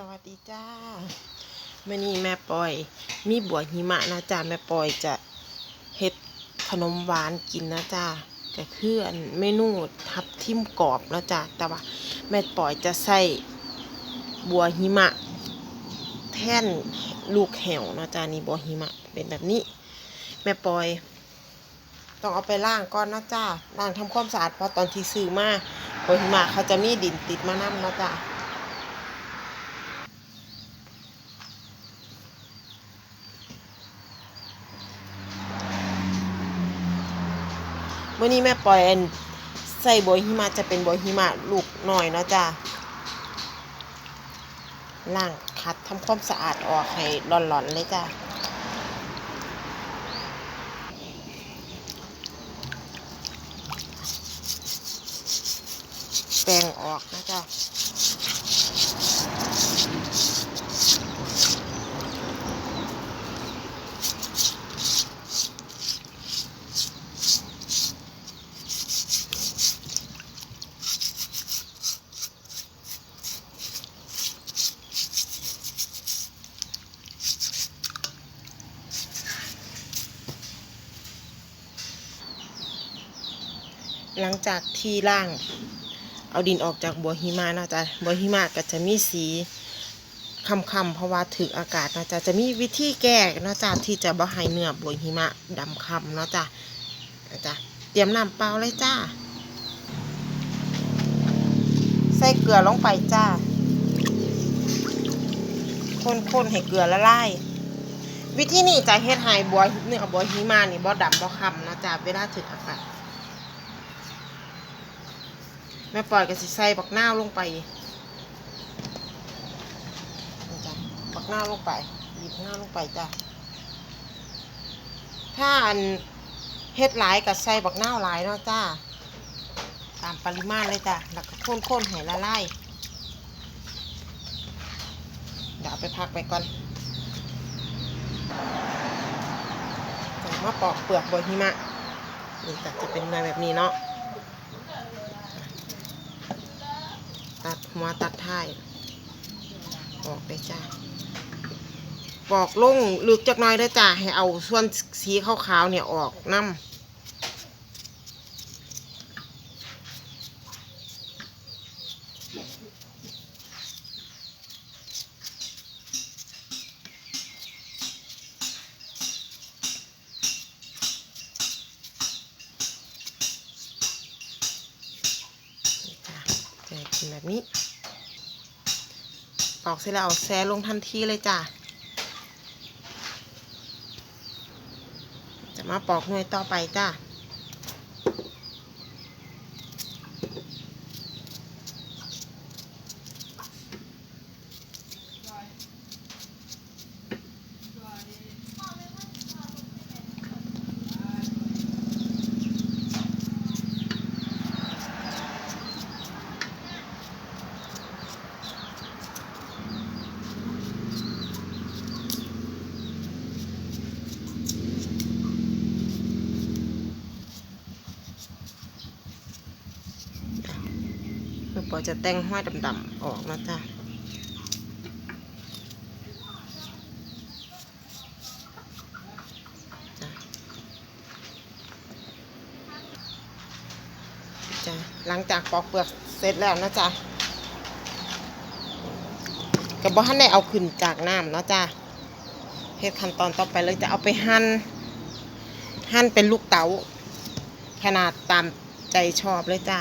สวัสดีจ้ามื่อนี้แม่ปอย มีบัวหิมะนะจ้าแม่ปอยจะเฮ็ดขนมหวานกินนะจ้าก็คืออันเมนูทับทิมกรอบนะจ้าแต่ว่าแม่ปอยจะใส่บัวหิมะ แท่นลูกแหวนะจ้านี่บัวหิมะเป็นแบบนี้ แม่ปอย ต้องเอาไปล้างก่อนนะจ้าล้างทำความสะอาดเพราะตอนที่ซื้อมาบัวหิมะเขาจะมีดินติดมานํนะจ้า วันนี้แม่ปอยอันใส่บัวหิมะจะเป็นบัวหิมะลูกหน่อยเนาะจ้าล้างคัดทำความสะอาดออกให้หล่อนๆเลยจ้าแปรงออกนะจ้า หลังจากที่ล่าง เอาดินออกจากบัวหิมะนะจ๊ะบัวหิมะก็จะมีสีค่ำๆเพราะว่าถึกอากาศนะจ๊ะจะมีวิธีแก้นะจ๊ะที่จะบ่ให้เนื้อบัวหิมะดำคำนะจ๊ะนะจ๊ะเตรียมน้ำเปล่าเลยจ้าใส่เกลือลงไปจ้าคนๆให้เกลือละลายวิธีนี้จะเฮ็ดให้บัวเนื้อบัวหิมะนี่บ่ดำบ่คำนะจ๊ะเวลาถึกอากาศ แม่ปล่อยก็สิใส่บักหน้าลงไปจ้ะบักนาลงไปหยิบหน้าลงไปจ้ะถ้าอันเฮ็ดหลายก็ใส่บักหน้าหลายเนาะจ้าตามปริมาณเลยจ้ะแล้วก็ข้นๆให้ละลายเดี๋ยวเอาไปพักไปก่อนมาปอกเปลือกบนหิมะนี่จ้ะจะเป็นเนื้อแบบนี้เนาะ ตัดหัวตัดท้ายออกเลยจ้าปอกลงลึกจักหน้อยได้อจ้าให้เอาส่วนสีขาวๆเนี่ยออกน้ำนี่จ้าจะให้กินแบบนี้ ปอกเสร็จแล้วเอาแซลงทันทีเลยจ้ะ จะมาปอกหน่วยต่อไปจ้ะ จะแต่งห้อยดำๆออกนะจ้าจ้ะจ้ะหลังจากปอกเปลือกเสร็จแล้วนะจ๊ะกับบ่ทันได้เอาขึ้นจากน้ำเนาะจ้ะเฮ็ดขั้นตอนต่อไปเลยจะเอาไปหั่นหั่นเป็นลูกเต๋าขนาดตามใจชอบเลยจ้า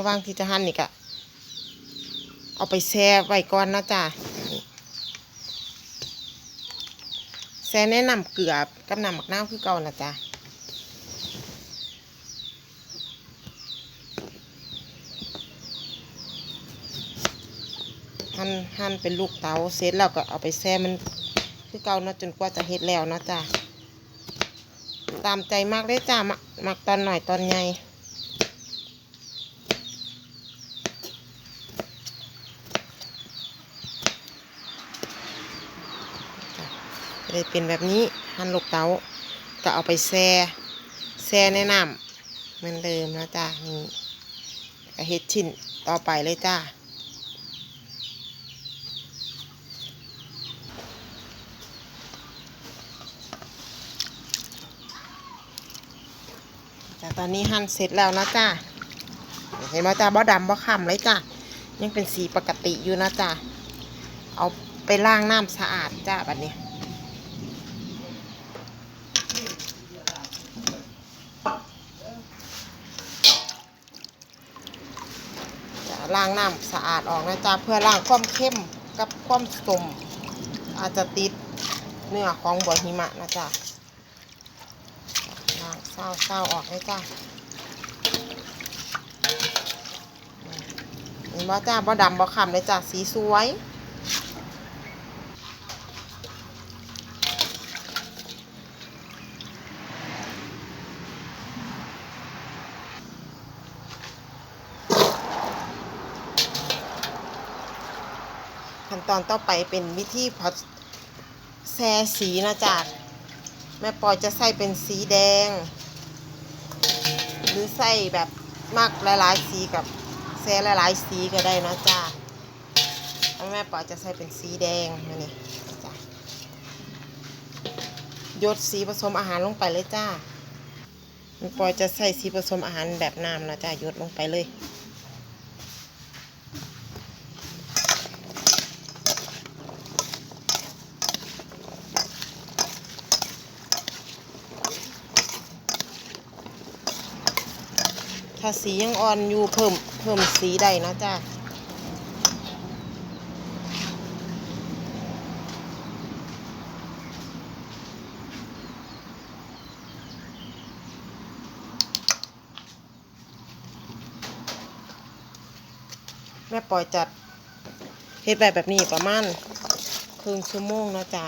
ระหว่างที่จะหั่นนี่ก็เอาไปแช่ไว้ก่อนนะจ๊ะแช่แนะนำเกลือกับน้ำหมักน้ำคือเก่านะจ๊ะหั่นหั่นเป็นลูกเต๋าเสร็จแล้วก็เอาไปแช่มันคือเก่าเนาะจนกว่าจะเฮ็ดแล้วเนาะจ้ะตามใจมากเลยจ้ะมักมักตอนหน่อยตอนใหญ่ จะได้เป็นแบบนี้หั่นลูกเต๋าก็เอาไปแช่แช่ในน้ำเหมือนเดิมนะจ้ะนี่ก็เฮ็ดชิ้นต่อไปเลยจ้าแต่ตอนนี้หั่นเสร็จแล้วนะจ้าเห็นไหมจ้าบ่ดำบ่คำเลยจ้ายังเป็นสีปกติอยู่นะจ้าเอาไปล้างน้ำสะอาดจ้าบัดนี้ ล้างน้ำสะอาดออกนะจ๊ะเพื่อล้างความเข้มกับความสมอาจจะติดเนื้อของบัวหิมะนะจ๊ะล้างเศร้าเศร้าออกนะจ้ะเห็นบ่จ้าบ่ดำบ่ขำเลยจ้าสีสวย ตอนต่อไปเป็นวิธีพอแซ่สีนะจ๊ะแม่ปอยจะใส่เป็นสีแดง หรือใส่แบบมากหลายๆสีกับแซ่หลายๆสีก็ได้นะจ้าแม่ปอยจะใส่เป็นสีแดงมานี่จ้าหยดสีผสมอาหารลงไปเลยจ้าแม่ปอยจะใส่สีผสมอาหารแบบน้ำนะจ้าหยดลงไปเลยาสียังอ่อนอยู่เพิ่มเพิ่มสีได้นะจ้าแม่ปล่อยจัดเฮ็ดแบบแบบนี้ประมาณครึ่งชั่วโมงนะจ้า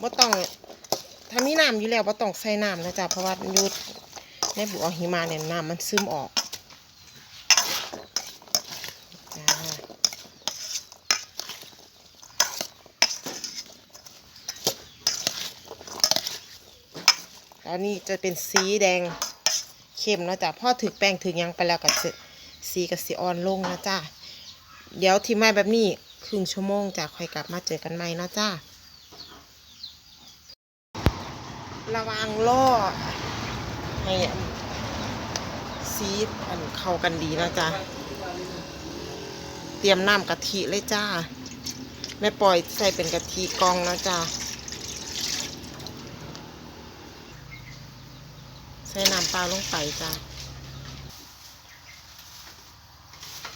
บ่ต้อง ถ้ามีน้ำอยู่แล้วบ่ต้องใส่น้ำนะจ๊ะเพราะว่าอยูในบัวหิมะเนี่ยน้ำมันซึมออกแล้วนี่จะเป็นสีแดงเข้มนะจ๊ะพ่อถึกแป้งถึกหยังไปแล้วก็จะสีกับสีอ่อนลงนะจ๊ะเดี๋ยวที่ไม่แบบนี้ครึ่งชั่วโมงจะค่อยกลับมาเจอกันใหม่นะจ้า ระวังล่อให้ซีดอันเข้ากันดีนะจ๊ะ เตรียมน้ำกะทิเลยจ้า แม่ปล่อยใส่เป็นกะทิกองนะจ๊ะ ใส่น้ำเปล่าลงไปจ้า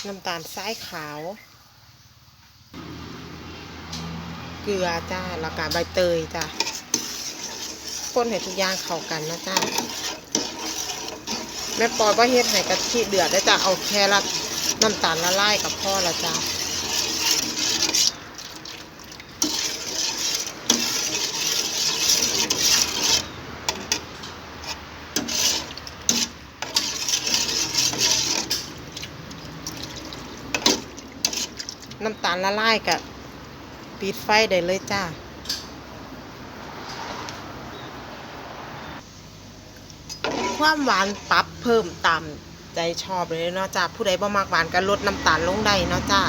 น้ำตาลทรายขาว เกลือจ้า แล้วก็ใบเตยจ้า คนให้ทุกอย่างเข้ากันนะจ้าแม่ปอยว่าเฮ็ดให้กะทิเดือดได้จ้าเอาแค่ละน้ำตาลละลายกับพ่อละจ้าน้ำตาลละลายกับปิดไฟได้เลยจ้า ความหวานปรับเพิ่มตามใจชอบเลยเนาะจ้าผู้ใดบ่มักหวานก็ลดน้ำตาลลงได้เนาะจ้า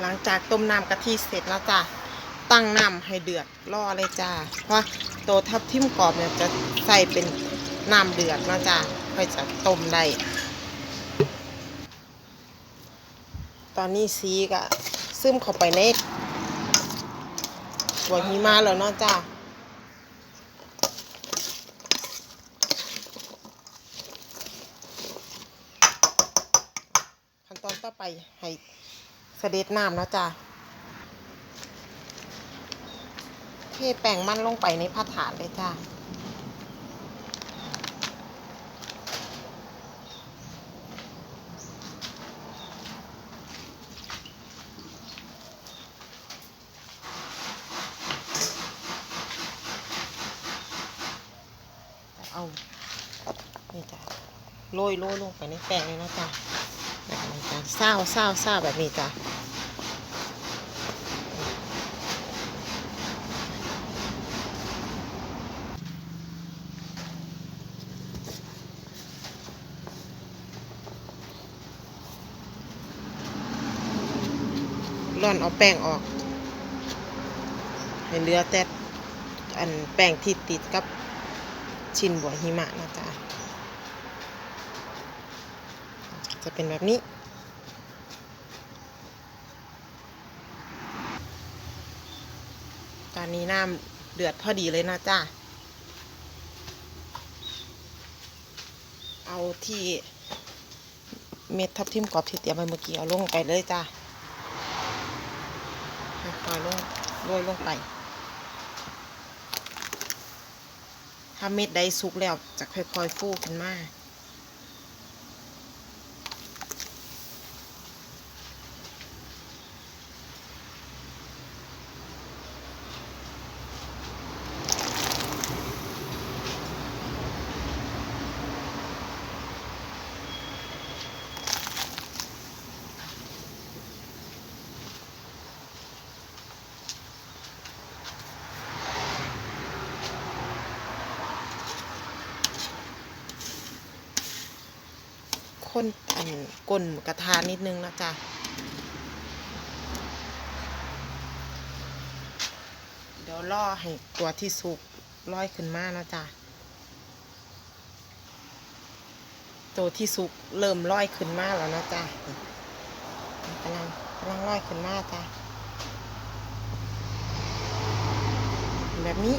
หลังจากต้มน้ำกะทิเสร็จแล้วจ้าตั้งน้ำให้เดือดรอเลยจ้าเพราะตัวทับทิมกรอบเนี่ยจะใส่เป็นน้ำเดือดเนาะจ้าค่อยจะต้มได้ตอนนี้ซีก็ซึมเข้าไปในตัวหิมะแล้วเนาะจ้า ก็ไปให้เสด็จน้ำนะจ้ะเทแป้งมันลงไปในผ้าถาดเลยจ้ะเอานี่จ้ะโรยโรยลงไปในแป้งเลยนะจ้ะ เศร้าเศร้าเศร้าแบบนี้จ้ะร่อนเอาแป้งออก ให้เหลือแต่อันแป้งที่ติดกับชิ้นบัวหิมะนะจ๊ะจะเป็นแบบนี้ ตอ นนี้น้ำเดือดพอดีเลยนะจ๊ะเอาที่เม็ดทับทิมกรอบที่เตรียมไว้เมื่อกี้เอาลงไปเลยจ้ะค่อยๆลงโรยลงไป ถ้าเม็ดใดสุกแล้วจะค่อยๆฟูขึ้นมา คนอัน ก้นกระทานิดนึงนะจ๊ะเดี๋ยวล่อให้ตัวที่สุกลอยขึ้นมานะจ๊ะตัวที่สุกเริ่มลอยขึ้นมาแล้วนะจ๊ะกำลังกำลังลอยขึ้นมาจ้ะแบบนี้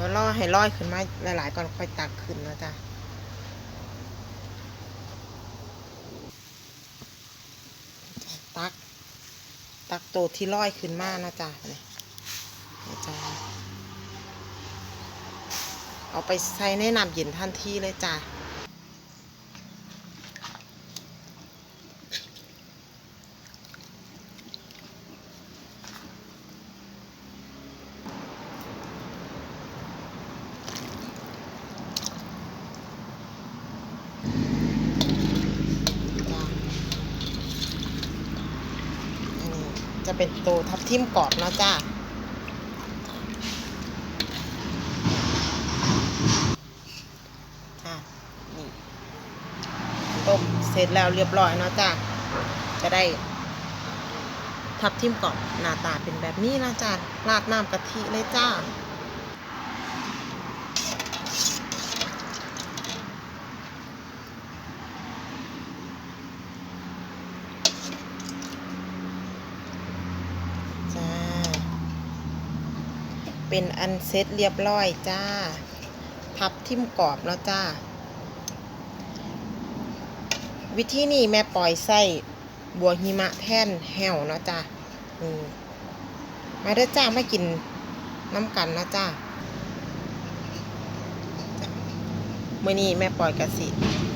ดี๋ยวรอให้ล่อยขึ้นมาหลายๆก่อนค่อยตักขึ้นนะจ๊ะตัก ตักโตที่ล่อยขึ้นมานะจ๊ะนี่นะจ๊ะเอาไปใส่ในน้ำเย็นทันทีเลยจ้ะจ้ะอันนี้จะ เป็นตัวทับทิมกรอบเนาะจ้านี่ต้มเสร็จแล้วเรียบร้อยเนาะจ้าจะได้ ทับทิมกรอบหน้าตาเป็นแบบนี้นะจ้าราดน้ำกะทิเลยจ้า จ้า เป็นอันเซ็ตเรียบร้อยจ้า พับทิมกรอบแล้วจ้า วิธีนี้แม่ปล่อยใส่บัวหิมะแท่นแห้วเนาะจ้านี่มาเด้อจ้าไมากินน้ำกันนะจ้าเมื่อนี้แม่ปล่อยกระสิ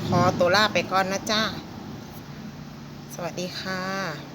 ขอตัวลาไปก่อนนะจ้า สวัสดีค่ะ